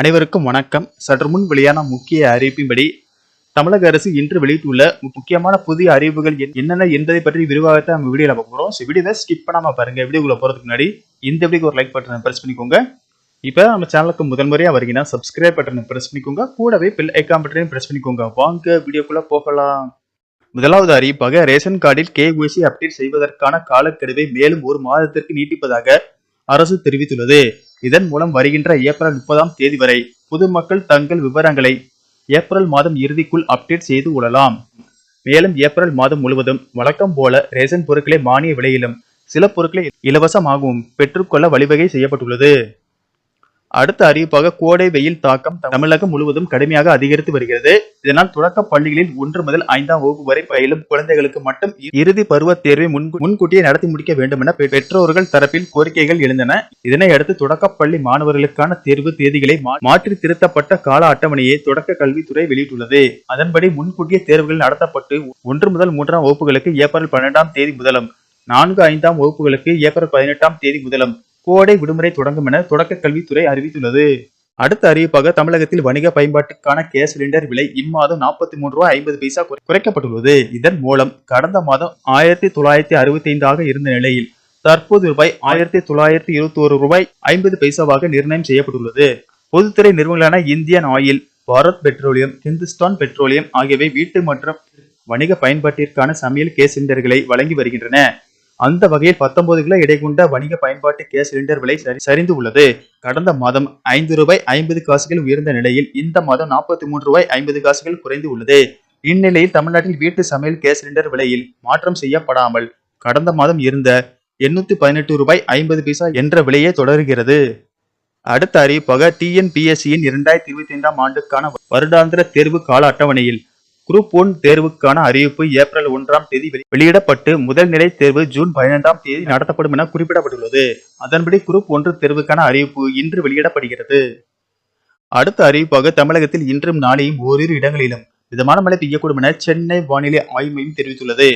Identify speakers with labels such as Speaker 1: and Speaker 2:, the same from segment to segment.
Speaker 1: அனைவருக்கும் வணக்கம் சற்று முன் வெளியான முக்கிய அறிவிப்பின்படி தமிழக அரசு இன்று வெளியிட்டுள்ள முக்கியமான புதிய அறிவுகள் என்னென்ன என்பதை பற்றி விரிவாகத்தான் நம்ம வீடியோ நம்ம போகிறோம் ஸோ வீடியோ ஸ்கிப் பண்ணாமல் பாருங்கள் வீடியோக்குள்ளே போகிறதுக்கு முன்னாடி இந்த வீடியோக்கு ஒரு லைக் பட்டனை ப்ரெஸ் பண்ணிக்கோங்க இப்போ நம்ம சேனலுக்கு முதல் முறையாக வரீங்கன்னா சப்ஸ்கிரைப் பட்டனை ப்ரெஸ் பண்ணிக்கோங்க கூடவே பில் ஐக்கா பட்டனையும் ப்ரெஸ் பண்ணிக்கோங்க வாங்க வீடியோக்குள்ளே போகலாம் முதலாவது அறிவிப்பாக ரேஷன் கார்டில் கேஒய்சி அப்டேட் செய்வதற்கான காலக்கெடுவை மேலும் ஒரு மாதத்திற்கு நீட்டிப்பதாக அரசு தெரிவித்துள்ளது இதன் மூலம் வருகின்ற ஏப்ரல் முப்பதாம் தேதி வரை பொதுமக்கள் தங்கள் விவரங்களை ஏப்ரல் மாதம் இறுதிக்குள் அப்டேட் செய்து கொள்ளலாம் மேலும் ஏப்ரல் மாதம் முழுவதும் வழக்கம் போல ரேஷன் பொருட்களை மானிய விலையிலும் சில பொருட்களை இலவசமாகவும் பெற்றுக்கொள்ள வழிவகை செய்யப்பட்டுள்ளது அடுத்த அறிவிப்பாக கோடை வெயில் தாக்கம் தமிழகம் முழுவதும் கடுமையாக அதிகரித்து வருகிறது இதனால் தொடக்க பள்ளிகளில் ஒன்று முதல் ஐந்தாம் வகுப்பு வரை பயிலும் குழந்தைகளுக்கு மட்டும் இறுதி பருவ தேர்வை முன்கூட்டியே நடத்தி முடிக்க வேண்டும் என பெற்றோர்கள் தரப்பில் கோரிக்கைகள் எழுந்தன இதனையடுத்து தொடக்க பள்ளி மாணவர்களுக்கான தேர்வு தேதிகளை மாற்றி திருத்தப்பட்ட கால அட்டவணையை தொடக்க கல்வித்துறை வெளியிட்டுள்ளது அதன்படி முன்கூட்டிய தேர்வுகள் நடத்தப்பட்டு ஒன்று முதல் மூன்றாம் வகுப்புகளுக்கு ஏப்ரல் பன்னெண்டாம் தேதி முதலும் நான்கு ஐந்தாம் வகுப்புகளுக்கு ஏப்ரல் பதினெட்டாம் தேதி முதலும் கோடை விடுமுறை தொடங்கும் என தொடக்க கல்வித்துறை அறிவித்துள்ளது அடுத்த அறிவிப்பாக தமிழகத்தில் வணிக பயன்பாட்டுக்கான கேஸ் சிலிண்டர் விலை இம்மாதம் நாற்பத்தி மூன்று ரூபாய் ஐம்பது பைசா குறைக்கப்பட்டுள்ளது இதன் மூலம் கடந்த மாதம் ஆயிரத்தி தொள்ளாயிரத்தி அறுபத்தி ஐந்தாக இருந்த நிலையில் தற்போது ரூபாய் ஆயிரத்தி தொள்ளாயிரத்தி இருபத்தி ஒரு ரூபாய் ஐம்பது பைசாவாக நிர்ணயம் செய்யப்பட்டுள்ளது பொதுத்துறை நிறுவனங்களான Indian oil Bharat petroleum Hindustan petroleum ஆகியவை வீட்டு மற்றும் வணிக பயன்பாட்டிற்கான சமையல் கேஸ் சிலிண்டர்களை வழங்கி வருகின்றன அந்த வகையில் பத்தொன்பது கிலோ எடை கொண்ட வணிக பயன்பாட்டு கேஸ் சிலிண்டர் விலை சரிந்து உள்ளது கடந்த மாதம் ஐந்து ரூபாய் ஐம்பது காசுகள் உயர்ந்த நிலையில் இந்த மாதம் நாற்பத்தி மூன்று ரூபாய் ஐம்பது காசுகள் குறைந்து உள்ளது இந்நிலையில் தமிழ்நாட்டில் வீட்டு சமையல் கேஸ் சிலிண்டர் விலையில் மாற்றம் செய்யப்படாமல் கடந்த மாதம் இருந்த எண்ணூத்தி பதினெட்டு ரூபாய் ஐம்பது பைசா என்ற விலையே தொடர்கிறது அடுத்த அறிவிப்பாக டிஎன்பிஎஸ்சியின் இரண்டாயிரத்தி இருபத்தி ஐந்தாம் ஆண்டுக்கான வருடாந்திர தேர்வு கால அட்டவணையில் குரூப் ஒன் தேர்வுக்கான அறிவிப்பு ஏப்ரல் ஒன்றாம் தேதி வெளியிடப்பட்டு முதல் நிலை தேர்வு ஜூன் பதினைந்தாம் தேதி நடத்தப்படும் என குறிப்பிடப்பட்டுள்ளது அதன்படி குரூப் ஒன்று தேர்வுக்கான அறிவிப்பு இன்று வெளியிடப்படுகிறது அடுத்த அறிவிப்பாக தமிழகத்தில் இன்றும் நாளையும் ஓரிரு இடங்களிலும் மிதமான மழை பெய்யக்கூடும் என சென்னை வானிலை ஆய்வு மையம் தெரிவித்துள்ளது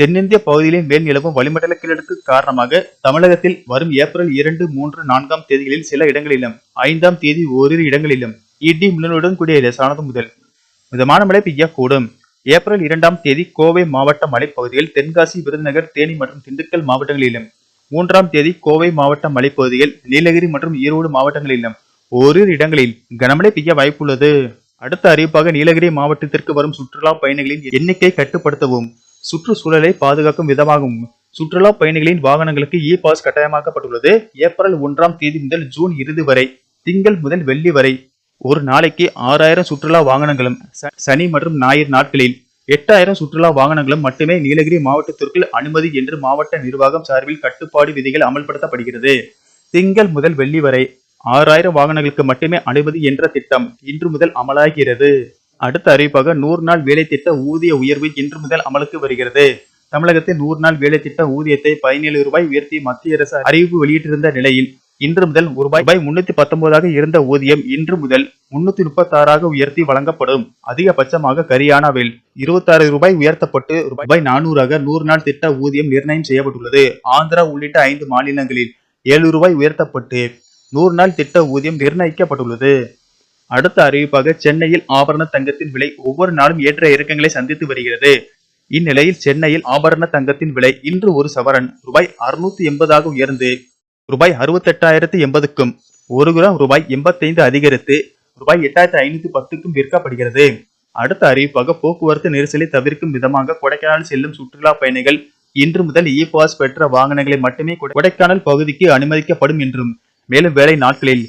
Speaker 1: தென்னிந்திய பகுதிகளில் மேல் நிலவும் வளிமண்டல கிழக்கு காரணமாக தமிழகத்தில் வரும் ஏப்ரல் இரண்டு மூன்று நான்காம் தேதிகளில் சில இடங்களிலும் ஐந்தாம் தேதி ஓரிரு இடங்களிலும் இடி மின்னலுடன் கூடிய லேசானது முதல் மிதமான மழை பெய்யக்கூடும் ஏப்ரல் இரண்டாம் தேதி கோவை மாவட்ட மலைப்பகுதியில் தென்காசி விருதுநகர் தேனி மற்றும் திண்டுக்கல் மாவட்டங்களிலும் மூன்றாம் தேதி கோவை மாவட்ட மலைப்பகுதியில் நீலகிரி மற்றும் ஈரோடு மாவட்டங்களிலும் ஓரிரு இடங்களில் கனமழை பெய்ய வாய்ப்புள்ளது அடுத்த அறிவிப்பாக நீலகிரி மாவட்டத்திற்கு வரும் சுற்றுலா பயணிகளின் எண்ணிக்கை கட்டுப்படுத்தவும் சுற்றுச்சூழலை பாதுகாக்கும் விதமாகவும் சுற்றுலா பயணிகளின் வாகனங்களுக்கு இ பாஸ் கட்டாயமாக்கப்பட்டுள்ளது ஏப்ரல் ஒன்றாம் தேதி முதல் ஜூன் இறுதி வரை திங்கள் முதல் வெள்ளி வரை ஒரு நாளைக்கு ஆறாயிரம் சுற்றுலா வாகனங்களும் சனி மற்றும் ஞாயிறு நாட்களில் எட்டாயிரம் சுற்றுலா வாகனங்களும் மட்டுமே நீலகிரி மாவட்டத்திற்குள் அனுமதி என்று மாவட்ட நிர்வாகம் சார்பில் கட்டுப்பாடு விதிகள் அமல்படுத்தப்படுகிறது திங்கள் முதல் வெள்ளி வரை ஆறாயிரம் வாகனங்களுக்கு மட்டுமே அனுமதி என்ற திட்டம் இன்று முதல் அமலாகிறது அடுத்த அறிவிப்பாக நூறு நாள் வேலை திட்ட ஊதிய உயர்வு இன்று முதல் அமலுக்கு வருகிறது தமிழகத்தில் நூறு நாள் வேலை திட்ட ஊதியத்தை பதினேழு ரூபாய் உயர்த்தி மத்திய அரசு அறிவிப்பு வெளியிட்டிருந்த நிலையில் இன்று முதல் ரூபாய் முன்னூத்தி பத்தொன்பதாக இருந்த ஊதியம் இன்று முதல் முன்னூத்தி முப்பத்தி ஆறாக உயர்த்தி வழங்கப்படும் அதிகபட்சமாக கரியானாவில் இருபத்தி ஆறு ரூபாய் உயர்த்தப்பட்டு ரூபாய் நானூறாக நூறு நாள் திட்ட ஊதியம் நிர்ணயம் செய்யப்பட்டுள்ளது ஆந்திரா உள்ளிட்ட ஐந்து மாநிலங்களில் ஏழு ரூபாய் உயர்த்தப்பட்டு நூறு நாள் திட்ட ஊதியம் நிர்ணயிக்கப்பட்டுள்ளது அடுத்த அறிவிப்பாக சென்னையில் ஆபரண தங்கத்தின் விலை ஒவ்வொரு நாளும் ஏற்ற இறக்கங்களை சந்தித்து வருகிறது இந்நிலையில் சென்னையில் ஆபரண தங்கத்தின் விலை இன்று ஒரு சவரன் ரூபாய் அறுநூத்தி எண்பதாக உயர்ந்து ரூபாய் எட்டாயிரத்தி எண்பதுக்கும் ஒரு கிராம் ரூபாய் எண்பத்தைந்து அதிகரித்து ரூபாய் எட்டாயிரத்தி ஐநூத்தி பத்துக்கும் விற்கப்படுகிறது அடுத்த அறிவிப்பாக போக்குவரத்து நெரிசலை தவிர்க்கும் விதமாக கொடைக்கானல் செல்லும் சுற்றுலா பயணிகள் இன்று முதல் இ பாஸ் பெற்ற வாகனங்களை மட்டுமே கொடைக்கானல் பகுதிக்கு அனுமதிக்கப்படும் என்றும் மேலும் வேலை நாட்களில்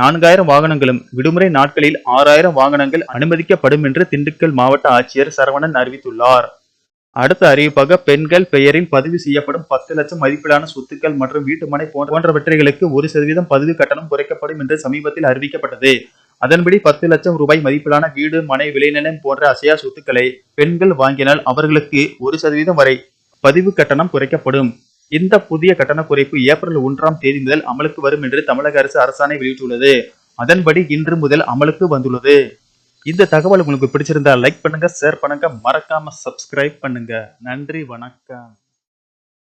Speaker 1: நான்காயிரம் வாகனங்களும் விடுமுறை நாட்களில் ஆறாயிரம் வாகனங்கள் அனுமதிக்கப்படும் என்று திண்டுக்கல் மாவட்ட ஆட்சியர் சரவணன் அறிவித்துள்ளார் அடுத்த அறிவிப்பாக பெண்கள் பெயரில் பதிவு செய்யப்படும் பத்து லட்சம் மதிப்பிலான சொத்துக்கள் மற்றும் வீட்டுமனை போன்றவற்றைகளுக்கு ஒரு சதவீதம் பதிவு கட்டணம் குறைக்கப்படும் என்று சமீபத்தில் அறிவிக்கப்பட்டது அதன்படி பத்து லட்சம் ரூபாய் மதிப்பிலான வீடு மனை விளைநிலம் போன்ற அசையா சொத்துக்களை பெண்கள் வாங்கினால் அவர்களுக்கு ஒரு சதவீதம் வரை பதிவு கட்டணம் குறைக்கப்படும் இந்த புதிய கட்டண குறைப்பு ஏப்ரல் ஒன்றாம் தேதி முதல் அமலுக்கு வரும் என்று தமிழக அரசு அரசாணை வெளியிட்டுள்ளது அதன்படி இன்று முதல் அமலுக்கு வந்துள்ளது இந்த தகவல் உங்களுக்கு பிடிச்சிருந்தா லைக் பண்ணுங்க ஷேர் பண்ணுங்க மறக்காம சப்ஸ்கிரைப் பண்ணுங்க நன்றி வணக்கம்